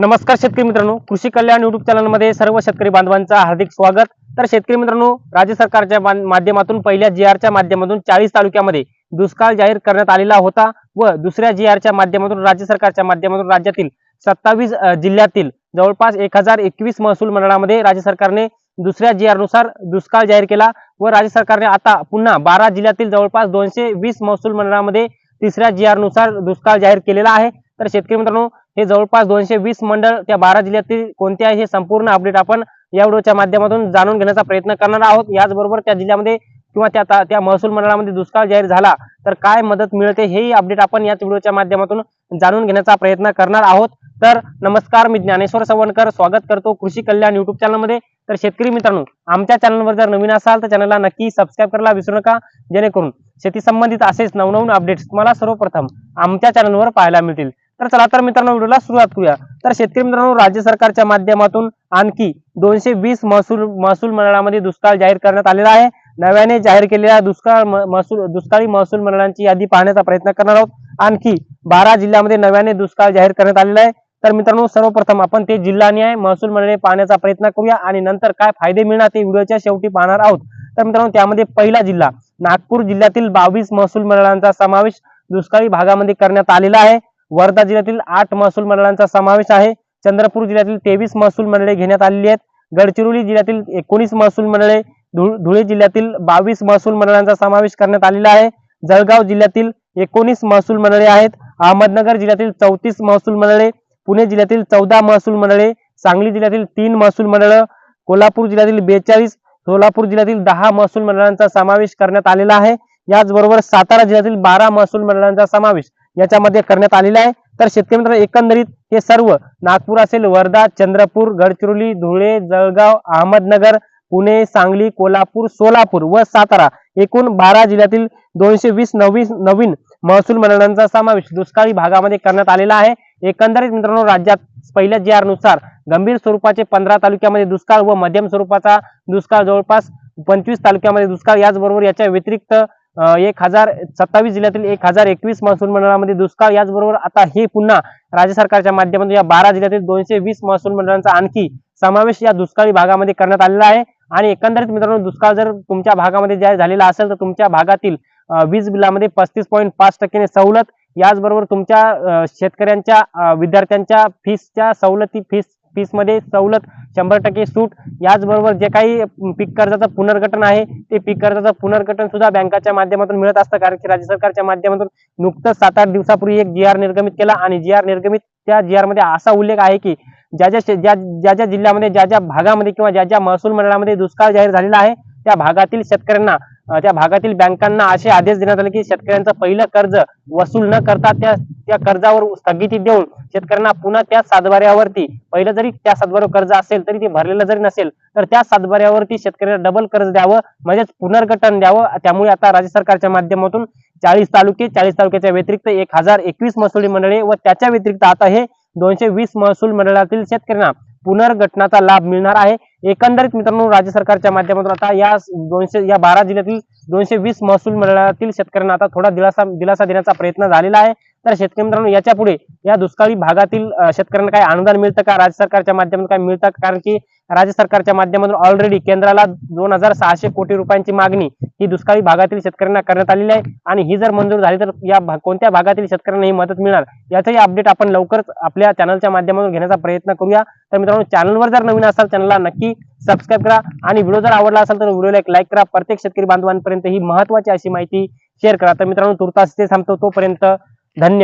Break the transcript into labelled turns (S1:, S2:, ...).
S1: नमस्कार शेतकरी मित्रांनो. कृषी कल्याण युट्यूब चॅनलमध्ये सर्व शेतकरी बांधवांचं हार्दिक स्वागत. तर शेतकरी मित्रांनो राज्य सरकारच्या माध्यमातून पहिल्या जी आरच्या माध्यमातून चाळीस तालुक्यामध्ये दुष्काळ जाहीर करण्यात आलेला होता व दुसऱ्या जी आरच्या माध्यमातून राज्य सरकारच्या माध्यमातून राज्यातील सत्तावीस जिल्ह्यातील जवळपास एक हजार एकवीस महसूल मंडळामध्ये राज्य सरकारने दुसऱ्या जी आरनुसार दुष्काळ जाहीर केला व राज्य सरकारने आता पुन्हा बारा जिल्ह्यातील जवळपास दोनशे वीस महसूल मंडळामध्ये तिसऱ्या जी आरनुसार दुष्काळ जाहीर केलेला आहे. तर शेतकरी मित्रांनो हे जवळपास दोनशे वीस मंडळ त्या बारा जिल्ह्यातील कोणते आहे हे संपूर्ण अपडेट आपण या व्हिडिओच्या माध्यमातून जाणून घेण्याचा प्रयत्न करणार आहोत. याचबरोबर त्या जिल्ह्यामध्ये किंवा त्या त्या महसूल मंडळामध्ये दुष्काळ जाहीर झाला तर काय मदत मिळते हेही अपडेट आपण याच व्हिडिओच्या माध्यमातून जाणून घेण्याचा प्रयत्न करणार आहोत. तर नमस्कार मी ज्ञानेश्वर सवणकर स्वागत करतो कृषी कल्याण युट्यूब चॅनलमध्ये तर शेतकरी मित्रांनो आमच्या चॅनलवर जर नवीन असाल तर चॅनलला नक्की सबस्क्राईब करायला विसरू नका. जेणेकरून शेती संबंधित असेच नवनवीन अपडेट्स तुम्हाला सर्वप्रथम आमच्या चॅनलवर पाहायला मिळतील. तर चला तर मित्रांनो व्हिडिओला सुरुवात करूया. तर शेतकरी मित्रांनो राज्य सरकारच्या माध्यमातून आणखी दोनशे वीस महसूल महसूल मंडळामध्ये दुष्काळ जाहीर करण्यात आलेला आहे. नव्याने जाहीर केलेल्या दुष्काळ महसूल दुष्काळी महसूल मंडळांची यादी पाहण्याचा प्रयत्न करणार आहोत. आणखी बारा जिल्ह्यामध्ये नव्याने दुष्काळ जाहीर करण्यात आलेला आहे. तर मित्रांनो सर्वप्रथम आपण ते जिल्हानिहाय महसूल मंडळे पाहण्याचा प्रयत्न करूया आणि नंतर काय फायदे मिळणार ते व्हिडिओच्या शेवटी पाहणार आहोत. तर मित्रांनो त्यामध्ये पहिला जिल्हा नागपूर जिल्ह्यातील बावीस महसूल मंडळांचा समावेश दुष्काळी भागामध्ये करण्यात आलेला आहे. वर्धा जिल्ह्यातील आठ महसूल मंडळांचा समावेश आहे. चंद्रपूर जिल्ह्यातील तेवीस महसूल मंडळे घेण्यात आलेली आहेत. गडचिरोली जिल्ह्यातील एकोणीस महसूल मंडळे धुळे जिल्ह्यातील बावीस महसूल मंडळांचा समावेश करण्यात आलेला आहे. जळगाव जिल्ह्यातील एकोणीस महसूल मंडळे आहेत. अहमदनगर जिल्ह्यातील चौतीस महसूल मंडळे पुणे जिल्ह्यातील चौदा महसूल मंडळे सांगली जिल्ह्यातील तीन महसूल मंडळ कोल्हापूर जिल्ह्यातील बेचाळीस सोलापूर जिल्ह्यातील दहा महसूल मंडळांचा समावेश करण्यात आलेला आहे. याचबरोबर सातारा जिल्ह्यातील बारा महसूल मंडळांचा समावेश याच्यामध्ये करण्यात आलेलं आहे. तर शेतकरी मित्रांनो एकंदरीत हे सर्व नागपूर असेल वर्धा चंद्रपूर गडचिरोली धुळे जळगाव अहमदनगर पुणे सांगली कोल्हापूर सोलापूर व सातारा एकूण बारा जिल्ह्यातील दोनशे वीस नवीन नवीन महसूल मंडळांचा समावेश दुष्काळी भागामध्ये करण्यात आलेला आहे. एकंदरीत मित्रांनो राज्यात पहिल्या जी आरनुसार गंभीर स्वरूपाचे पंधरा तालुक्यामध्ये दुष्काळ व मध्यम स्वरूपाचा दुष्काळ जवळपास पंचवीस तालुक्यामध्ये दुष्काळ याचबरोबर याच्या व्यतिरिक्त एक हजार सत्तावीस जिल्ह्यातील एक हजार एकवीस महसूल मंडळामध्ये दुष्काळ. याचबरोबर आता हे पुन्हा राज्य सरकारच्या माध्यमातून या बारा जिल्ह्यातील दोनशे वीस महसूल मंडळांचा आणखी समावेश या दुष्काळी भागामध्ये करण्यात आलेला आहे. आणि एकंदरीत मित्रांनो दुष्काळ जर तुमच्या भागामध्ये जाहीर झालेला असेल तर तुमच्या भागातील वीज बिलामध्ये पस्तीस पॉईंट पाच टक्क्याने सवलत. याचबरोबर तुमच्या शेतकऱ्यांच्या विद्यार्थ्यांच्या फीसच्या सवलती फीस फीसमध्ये सवलत शंभर टक्के सूट. याचबरोबर जे काही पीक कर्जाचं पुनर्गठन आहे ते पीक कर्जाचं पुनर्गठन सुद्धा बँकाच्या माध्यमातून मिळत असतं. कारण की राज्य सरकारच्या माध्यमातून नुकतंच सात आठ दिवसापूर्वी एक जी आर निर्गमित केला आणि जी आर निर्गमित त्या जी आरमध्ये असा उल्लेख आहे की ज्या ज्या ज्या ज्या ज्या जिल्ह्यामध्ये ज्या ज्या भागामध्ये किंवा ज्या ज्या महसूल मंडळामध्ये दुष्काळ जाहीर झालेला आहे त्या भागातील शेतकऱ्यांना त्या भागातील बँकांना असे आदेश देण्यात आले की शेतकऱ्यांचं पहिलं कर्ज वसूल न करता त्या त्या कर्जावर स्थगिती देऊन शेतकऱ्यांना पुन्हा त्या सातबाऱ्यावरती पहिलं जरी त्या सातबाऱ्यावर कर्ज असेल तरी ते भरलेलं जरी नसेल तर त्या सातबाऱ्यावरती शेतकऱ्यांना डबल कर्ज द्यावं म्हणजेच पुनर्गठन द्यावं. त्यामुळे आता राज्य सरकारच्या माध्यमातून चाळीस तालुके चाळीस तालुक्याच्या व्यतिरिक्त एक हजार एकवीस महसुली मंडळे व त्याच्या व्यतिरिक्त आता हे दोनशे वीस महसूल मंडळातील शेतकऱ्यांना पुनर्गठनाचा लाभ मिळणार आहे. एकंदरीत मित्रांनो राज्य सरकारच्या माध्यमातून आता या दोनशे या बारा जिल्ह्यातील दोनशे वीस महसूल मंडळातील शेतकऱ्यांना आता थोडा दिलासा दिलासा देण्याचा प्रयत्न झालेला आहे. तर शेतकरी मित्रांनो याच्यापुढे या दुष्काळी भागातील शेतकऱ्यांना काही अनुदान मिळतं का? राज्य सरकारच्या माध्यमातून काय मिळतं? कारण की राज्य सरकारच्या माध्यमातून ऑलरेडी केंद्राला दोन हजार सहाशे कोटी रुपयांची मागणी ही दुष्काळी भागातील शेतकऱ्यांना करण्यात आलेली आहे. आणि ही जर मंजूर झाली तर या भा- कोणत्या भागातील शेतकऱ्यांना ही मदत मिळणार? याचंही अपडेट आपण लवकरच आपल्या चॅनलच्या माध्यमातून घेण्याचा प्रयत्न करूया. तर मित्रांनो चॅनलवर जर नवीन असाल चॅनलला नक्की सबस्क्राईब करा. आणि व्हिडिओ जर आवडला असेल तर व्हिडिओला एक लाईक करा. प्रत्येक शेतकरी बांधवांपर्यंत ही महत्वाची अशी माहिती शेअर करा. तर मित्रांनो तुर्तास ते थांबतो. तोपर्यंत धन्यवाद